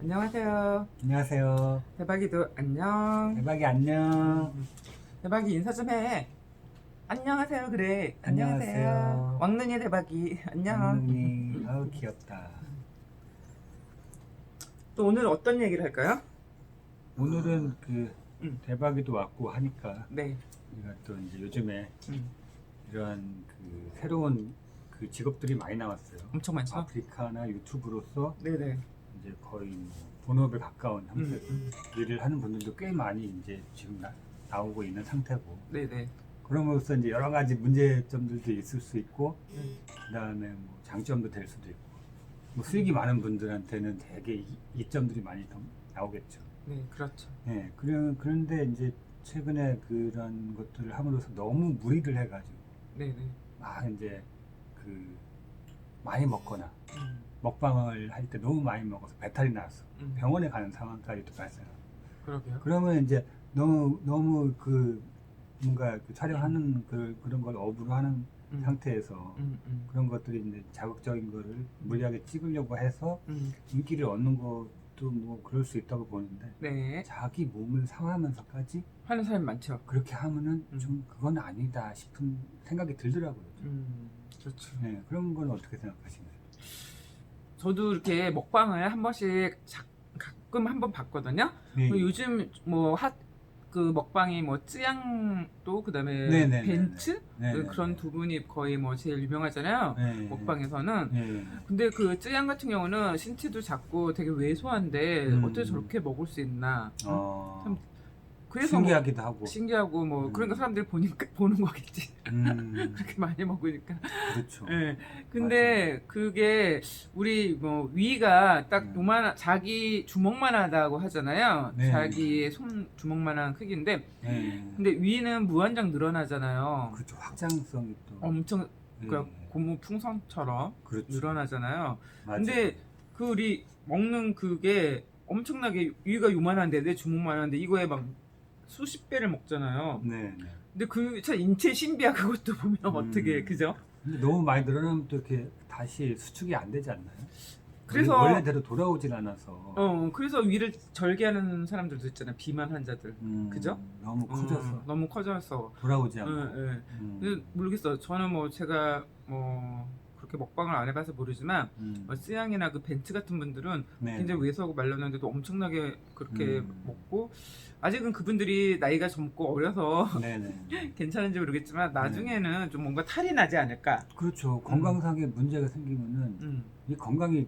안녕하세요. 안녕하세요. 대박이도 안녕. 대박이 안녕. 대박이 인사 좀 해. 안녕하세요. 그래. 안녕하세요. 왕눈이 대박이 안녕. 안녕히 아우 귀엽다. 또 오늘 어떤 얘기를 할까요? 오늘은 그 음. 대박이도 왔고 하니까 네. 우리가 또 이제 요즘에 음, 이러한 그 새로운 그 직업들이 많이 나왔어요. 엄청 많죠. 아프리카나 유튜브로서 네네. 이제 거의 뭐 본업에 가까운 음, 형태로 음. 일을 하는 분들도 꽤 많이 이제 지금 나, 나오고 있는 상태고 네네. 그럼으로써 이제 여러 가지 문제점들도 있을 수 있고 음, 그다음에 뭐 장점도 될 수도 있고 뭐 수익이 많은 분들한테는 되게 이- 이점들이 많이 더 나오겠죠. 네, 그렇죠. 예, 그런 그런데 이제 최근에 그런 것들을 함으로써 너무 무리를 해가지고 네네. 막 이제 그 많이 먹거나 음, 먹방을 할 때 너무 많이 먹어서 배탈이 나서 음. 병원에 가는 상황까지도 발생하고 그러게요. 그러면 이제 너무 너무 그 뭔가 그 촬영하는 그 그런 걸 업으로 하는 음, 상태에서 음, 음, 그런 것들이 이제 자극적인 거를 무리하게 찍으려고 해서 음. 인기를 얻는 것도 뭐 그럴 수 있다고 보는데 네. 자기 몸을 상하면서까지 하는 사람 많죠. 그렇게 하면은 음. 좀 그건 아니다 싶은 생각이 들더라고요. 음, 그렇죠. 네, 그런 건 어떻게 생각하시나요? 저도 이렇게 먹방을 한 번씩 자- 가끔 한 번 봤거든요. 네. 뭐 요즘 뭐 핫 그 먹방이 뭐 쯔양도 그다음에 네네네네. 벤츠 네, 그 네, 그런 네. 두 분이 거의 뭐 제일 유명하잖아요. 네, 먹방에서는 네. 근데 그 쯔양 같은 경우는 신체도 작고 되게 왜소한데 음. 어떻게 저렇게 먹을 수 있나 어, 참 그래서 뭐 신기하기도 하고. 신기하고 뭐 음. 그러니까 사람들이 보니까 보는 거겠지 음, 그렇게 많이 먹으니까 그렇죠. 예. 근데 그게 우리 뭐 위가 딱 음. 요만 자기 주먹만 하다고 하잖아요. 네. 자기의 손 주먹만한 크기인데 네. 근데 위는 무한정 늘어나잖아요. 그렇죠. 확장성이 또. 엄청 네. 그러니까 고무 풍선처럼 그렇죠. 늘어나잖아요. 맞아요. 근데 그 우리 먹는 그게 엄청나게 위가 요만한데 내 주먹만한데 이거에 막 수십 배를 먹잖아요. 네, 네. 근데 그참 인체 신비야 그것도 보면 음. 어떻게 그죠? 근데 너무 많이 늘어나면 또 이렇게 다시 수축이 안 되지 않나요? 그래서- 원래- 원래대로 돌아오질 않아서. 어 그래서 위를 절개하는 사람들도 있잖아요 비만 환자들 음, 그죠? 너무 커져서 어, 너무 커져서 돌아오지 예, 않고. 예. 음, 근데 모르겠어 저는 뭐 제가 뭐 그렇게 먹방을 안 해봐서 모르지만 음, 뭐 쯔양이나 그 벤츠 같은 분들은 네. 굉장히 왜소하고 말랐는데도 엄청나게 그렇게 음. 먹고 아직은 그분들이 나이가 젊고 어려서 네네. 괜찮은지 모르겠지만 네. 나중에는 좀 뭔가 탈이 나지 않을까 그렇죠. 건강상의 문제가 생기면은 음 이 건강이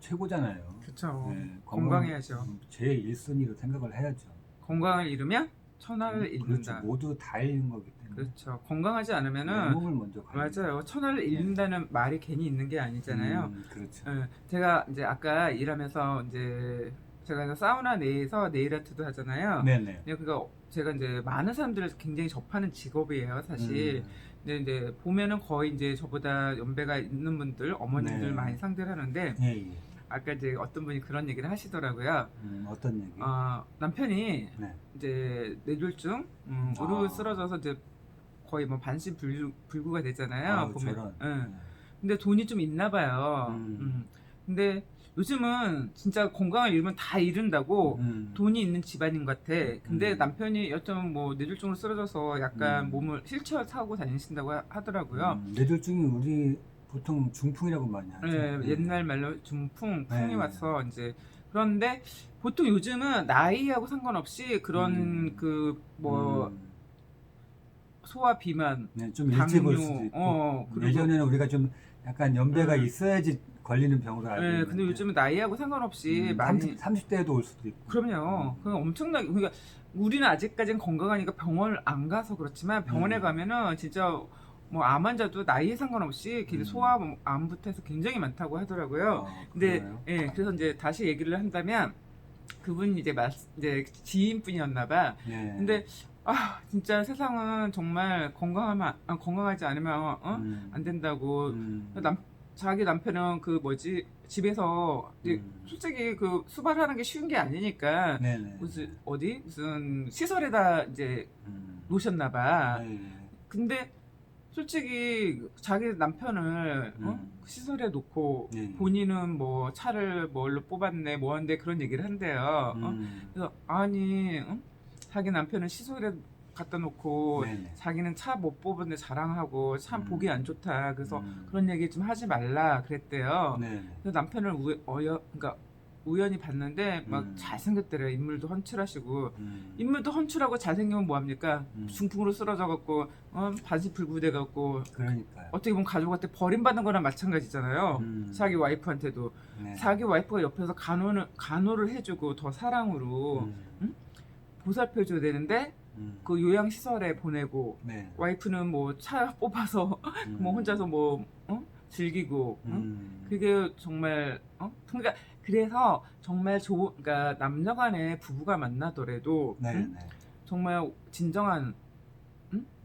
최고잖아요. 그렇죠 네, 건강 해야죠 제 1순위로 생각을 해야죠. 건강을 잃으면 천하를 그렇죠. 잃는다 모두 다 잃는 거기. 그렇죠. 건강하지 내 않으면은 몸을 먼저 가야 맞아요. 천하를 잃는다는 말이 괜히 있는 게 아니잖아요. 음, 그렇죠. 예, 제가 이제 아까 일하면서 이제 제가 이제 사우나 내에서 네일 아트도 하잖아요. 네네. 근데 그거 제가 이제 많은 사람들을 굉장히 접하는 직업이에요, 사실. 음, 근데 이제 보면은 거의 이제 저보다 연배가 있는 분들, 어머님들 네. 많이 상대를 하는데 예, 예. 아까 이제 어떤 분이 그런 얘기를 하시더라고요. 음, 어떤 얘기? 어, 남편이 네. 이제 뇌졸중, 음, 아. 으로 쓰러져서 이제 거의 뭐 반신 불구, 불구 가 되잖아요. 아, 보면. 응. 근데 돈이 좀 있나 봐요. 음. 음. 근데 요즘은 진짜 건강을 잃으면 다 잃은다고 음. 돈이 있는 집안인 것 같아. 근데 음. 남편이 여튼 뭐 뇌졸중으로 쓰러져서 약간 음. 몸을 휠체어 타고 다니신다고 하- 하더라고요. 음, 뇌졸중이 우리 보통 중풍이라고 많이 하죠. 예, 음. 옛날 말로 중풍, 풍이 네. 와서 이제 그런데 보통 요즘은 나이하고 상관없이 그런 음. 그뭐 음, 소화 비만, 네, 좀 일찍 올 당뇨, 수도 있고 어, 그리고 예전에는 우리가 좀 약간 연배가 음. 있어야지 걸리는 병으로 알고 예, 있는데 근데 요즘은 나이하고 상관없이 음, 많이 30, 대에도 올 수도 있고 그럼요. 그 엄청나게 그러니까 우리는 아직까지는 건강하니까 병원을 안 가서 그렇지만 병원에 음. 가면은 진짜 뭐 암 환자도 나이에 상관없이 길 음. 소아암부터 해서 굉장히 많다고 하더라고요. 어, 근데 그래요? 예, 그래서 이제 다시 얘기를 한다면 그분이 이제 말 이제 지인분이었나 봐. 네. 근데 아, 진짜 세상은 정말 건강하면 아, 건강하지 않으면 어? 음, 안 된다고 음, 남 자기 남편은 그 뭐지 집에서 이제 음. 솔직히 그 수발하는 게 쉬운 게 아니니까 네네. 무슨 어디 무슨 시설에다 이제 음. 놓으셨나 봐. 네. 근데 솔직히 자기 남편을 어? 음. 시설에 놓고 네. 본인은 뭐 차를 뭘로 뽑았네 뭐한데 그런 얘기를 한대요. 어? 음. 그래서 아니 응? 자기 남편은 시설에 갖다 놓고 네네. 자기는 차 못 뽑은데 자랑하고 참 음. 보기 안 좋다. 그래서 음. 그런 얘기 좀 하지 말라 그랬대요. 네네. 그래서 남편을 우, 어여, 그러니까 우연히 봤는데 막 음. 잘생겼더래요. 인물도 헌칠하시고 음. 인물도 헌칠하고 잘생기면 뭐합니까? 음. 중풍으로 쓰러져 갖고 어, 바지 불구돼 갖고 그러니까요. 어떻게 보면 가족한테 버림받는 거랑 마찬가지잖아요. 음. 자기 와이프한테도 네. 자기 와이프가 옆에서 간호를 간호를 해주고 더 사랑으로 음. 보살펴줘야 되는데 음. 그 요양 시설에 보내고 네. 와이프는 뭐 차 뽑아서 음. 뭐 혼자서 뭐 어? 즐기고 응? 음. 그게 정말 어 그러니까 그래서 정말 좋은 그러니까 남녀간에 부부가 만나더라도 네. 응? 네. 정말 진정한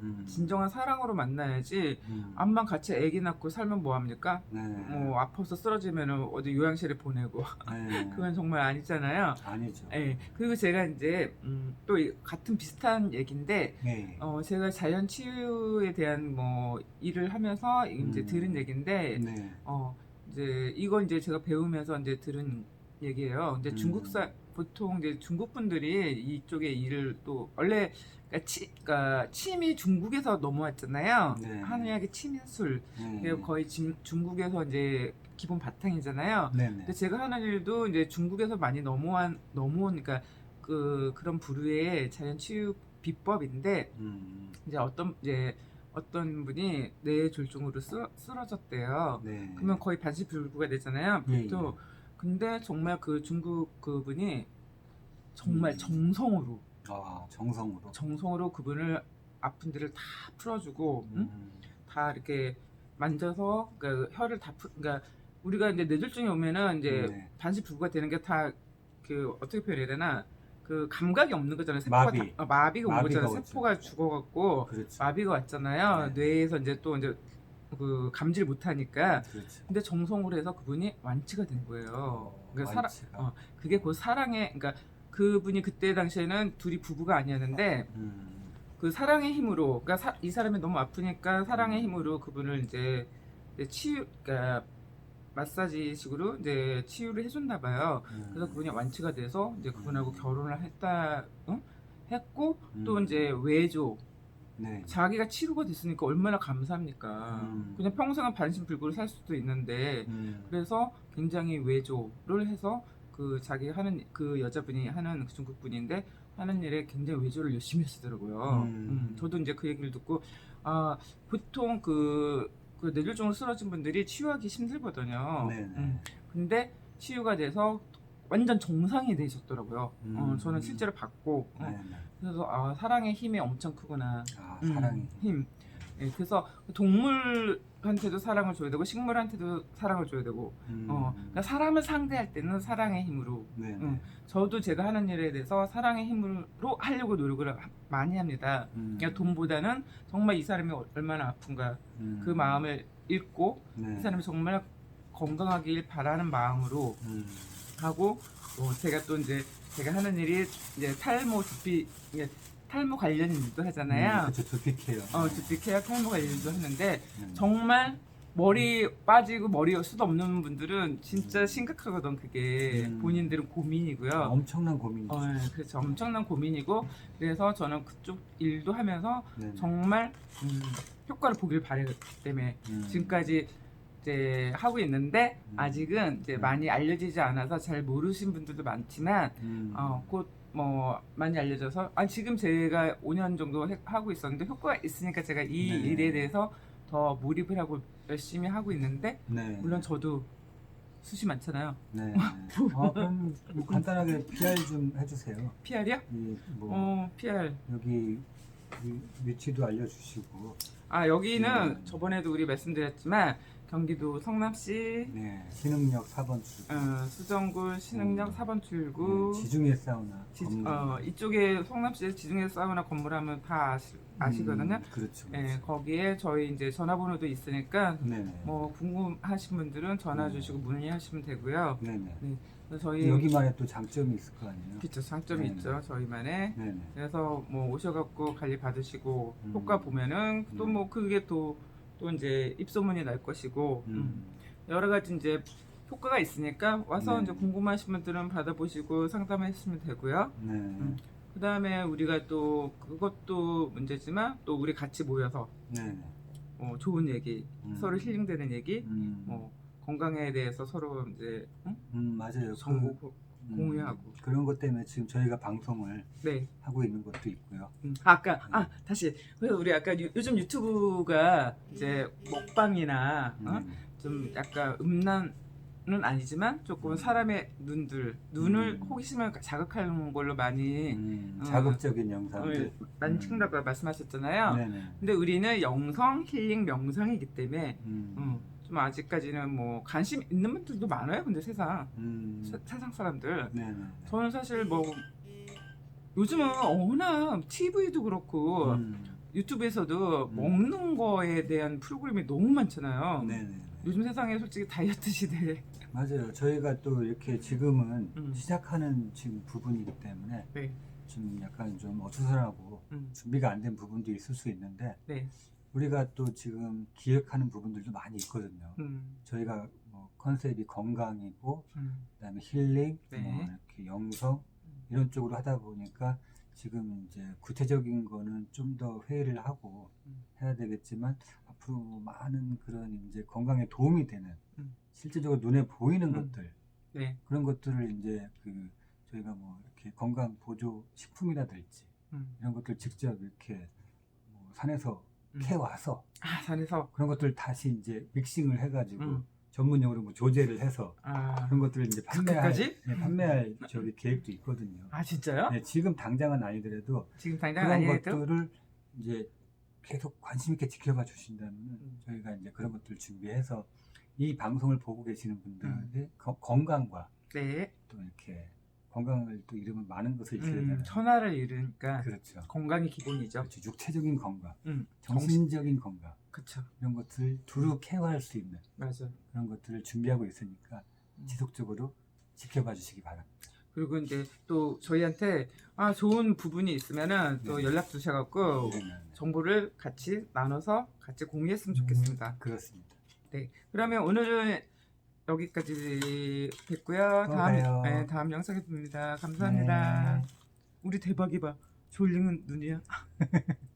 음. 진정한 사랑으로 만나야지 음. 암만 같이 아기 낳고 살면 뭐 합니까? 네. 뭐 아파서 쓰러지면 어디 요양실에 보내고 네. 그건 정말 아니잖아요. 아니죠. 예. 그리고 제가 이제 음, 또 이- 같은 비슷한 얘기인데 네. 어, 제가 자연 치유에 대한 뭐 일을 하면서 이제 음. 들은 얘기인데 네. 어 이제 이건 이제 제가 배우면서 이제 들은 얘기예요. 이제 음. 중국사 보통 이제 중국 분들이 이쪽에 일을 또 원래 그러니까, 치, 그러니까 침이 중국에서 넘어왔잖아요. 네. 한의학의 침인술 네. 이게 거의 진- 중국에서 이제 기본 바탕이잖아요. 네 네. 근데 제가 하는 일도 이제 중국에서 많이 넘어온 넘어오니까 그 그런 부류의 자연 치유 비법인데 음. 이제 어떤 이제 어떤 분이 뇌 졸중으로 쓰, 쓰러졌대요. 네. 그러면 거의 반시불구가 되잖아요. 예, 또 예. 근데 정말 그 중국 그분이 정말 음. 정성으로 아 정성으로. 정성으로 그분을 아픈 데를 다 풀어주고 응? 음. 다 이렇게 만져서 그러니까 혀를 다 풀, 그러니까 우리가 이제 뇌졸중이 오면은 이제 네. 반시불구가 되는 게 다 그 어떻게 표현해야 되나 그 감각이 없는 거잖아요. 세포가 마비. 다, 어, 마비가 온 마비가 거잖아요. 오죠. 세포가 죽어갖고 그렇죠. 마비가 왔잖아요. 네. 뇌에서 이제 또 이제 그 감지를 못하니까 그렇죠. 근데 정성으로 해서 그분이 완치가 된 거예요. 그러니까 사랑, 완치가. 어, 그게 곧 사랑의, 그러니까 그분이 그때 당시에는 둘이 부부가 아니었는데 음. 그 사랑의 힘으로, 그러니까 사- 이 사람이 너무 아프니까 사랑의 힘으로 그분을 이제, 이제 치유, 그러니까 마사지식으로 이제 치유를 해줬나 봐요. 음. 그래서 그분이 완치가 돼서 이제 그분하고 결혼을 했다, 응? 했고 또 음. 이제 외조, 네. 자기가 치료가 됐으니까 얼마나 감사합니까. 음. 그냥 평생은 반신불구를 살 수도 있는데 음. 그래서 굉장히 외조를 해서 그 자기 하는 그 여자분이 하는 그 중국 분인데 하는 일에 굉장히 외조를 열심히 하시더라고요. 음. 음, 저도 이제 그 얘기를 듣고 아 보통 그, 그 뇌졸중으로 쓰러진 분들이 치유하기 힘들거든요. 네네. 음, 근데 치유가 돼서 완전 정상이 되셨더라고요. 어, 음. 저는 실제로 봤고 어, 네네. 그래서 아 사랑의 힘이 엄청 크구나. 아 음, 사랑이. 힘. 예, 그래서 동물한테도 사랑을 줘야 되고 식물한테도 사랑을 줘야 되고 음. 어, 그러니까 사람을 상대할 때는 사랑의 힘으로 네. 음, 저도 제가 하는 일에 대해서 사랑의 힘으로 하려고 노력을 하- 많이 합니다. 음. 그러니까 돈보다는 정말 이 사람이 얼마나 아픈가 음. 그 마음을 읽고 네. 이 사람이 정말 건강하길 바라는 마음으로 음. 하고 어, 제가 또 이제 제가 하는 일이 이제 탈모 두피 이게 탈모 관련 일도 하잖아요. 음, 그렇죠. 두피 케어. 어, 두피 케어 탈모 관련 일도 하는데 음. 정말 머리 빠지고 머리 수도 없는 분들은 진짜 음. 심각하거든 그게 음. 본인들은 고민이고요. 엄청난 고민이죠. 어, 예, 그렇죠. 엄청난 고민이고 그래서 저는 그쪽 일도 하면서 네네. 정말 음, 효과를 보길 바랬기 때문에 음. 지금까지 이제 하고 있는데 음. 아직은 이제 음. 많이 알려지지 않아서 잘 모르신 분들도 많지만 음. 어, 곧 뭐 많이 알려져서 아 지금 제가 5년 정도 해- 하고 있었는데 효과가 있으니까 제가 이 네. 일에 대해서 더 몰입을 하고 열심히 하고 있는데 네. 물론 저도 숱이 많잖아요. 네. 어, 그럼 뭐 간단하게 PR 좀 해주세요. PR이요? 이뭐 어 PR. 여기 위- 위치도 알려주시고. 아 여기는 네. 저번에도 우리 말씀드렸지만 경기도 성남시 네. 신흥역 4번 출구. 어, 수정구 신흥역 음. 4번 출구 네, 지중해 사우나. 지, 건물. 어, 이쪽에 성남시에 지중해 사우나 건물 하면 다 아시, 아시거든요. 음, 그렇죠. 예, 그렇죠. 거기에 저희 이제 전화번호도 있으니까 네네. 뭐 궁금하신 분들은 전화 네. 주시고 문의하시면 되고요. 네네. 그래서 저희 여기만의 또 장점이 있을 거 아니에요. 그쵸 장점이 네네. 있죠 저희만의 네네. 그래서 뭐 오셔갖고 관리 받으시고 음. 효과 보면은 또 음. 뭐 그게 또 또 이제 입소문이 날 것이고 음. 음. 여러 가지 이제 효과가 있으니까 와서 네. 이제 궁금하신 분들은 받아보시고 상담하시면 되고요. 네. 그 다음에 우리가 또 그것도 문제지만 또 우리 같이 모여서 네네. 어, 좋은 얘기, 음. 서로 힐링되는 얘기, 음. 뭐 건강에 대해서 서로 이제 응? 음, 맞아요. 정보 그, 고- 음, 공유하고. 그런 것 때문에 지금 저희가 방송을 네. 하고 있는 것도 있고요. 음. 아, 아까 아 다시 그래서 우리 아까 유, 요즘 유튜브가 이제 먹방이나 어? 음. 좀 약간 음란 은 아니지만 조금 사람의 눈들 눈을 음. 호기심을 자극하는 걸로 많이 음, 어. 자극적인 영상들. 어, 많이 음. 찍는다고 말씀하셨잖아요. 네네. 근데 우리는 영성 힐링 명상이기 때문에 음. 음, 좀 아직까지는 뭐 관심 있는 분들도 많아요. 근데 세상 음. 세, 세상 사람들 네네. 저는 사실 뭐 요즘은 워낙 TV도 그렇고 음. 유튜브에서도 음. 먹는 거에 대한 프로그램이 너무 많잖아요. 네네. 요즘 세상에 솔직히 다이어트 시대. 맞아요. 저희가 또 이렇게 지금은 음. 시작하는 지금 부분이기 때문에 네, 좀 약간 좀 어수선하고 음, 준비가 안 된 부분도 있을 수 있는데 네, 우리가 또 지금 기획하는 부분들도 많이 있거든요. 음, 저희가 뭐 컨셉이 건강이고 음, 그다음에 힐링, 네. 뭐 이렇게 영성 이런 쪽으로 하다 보니까 지금 이제 구체적인 거는 좀 더 회의를 하고 음. 해야 되겠지만 앞으로 많은 그런 이제 건강에 도움이 되는 음. 실제적으로 눈에 보이는 음. 것들 네, 그런 것들을 이제 그 저희가 뭐 이렇게 건강 보조 식품이라든지 음, 이런 것들 직접 이렇게 뭐 산에서 음. 캐 와서 아 산에서 그런 것들 다시 이제 믹싱을 해가지고 음. 전문용어로 뭐 조제를 해서 아, 그런 것들을 이제 판매할? 네, 판매할 저기 계획도 있거든요. 아 진짜요? 네, 지금 당장은 아니더라도 지금 당장 그런 아니해도 것들을 이제 계속 관심 있게 지켜봐 주신다면 음. 저희가 이제 그런 것들을 준비해서 이 방송을 보고 계시는 분들의 음. 거- 건강과 네, 또 이렇게 건강을 또 이루면 많은 것을 잃게 되잖아요. 음, 천하를 잃으니까 그렇죠. 건강이 기본이죠. 그렇죠. 육체적인 건강, 음, 정신적인 건강 그쵸, 이런 것들을 두루 케어할 수 있는 맞아. 그런 것들을 준비하고 있으니까 음. 지속적으로 지켜봐 주시기 바랍니다. 그리고 이제 또 저희한테 아 좋은 부분이 있으면은 또 네. 연락 주셔갖고 네, 네, 네. 정보를 같이 나눠서 같이 공유했으면 좋겠습니다. 그렇습니다. 네, 그러면 오늘은 여기까지 됐고요. 또 다음 봬요. 네, 다음 영상에 봅니다. 감사합니다. 네. 우리 대박이 봐. 졸리는 눈이야.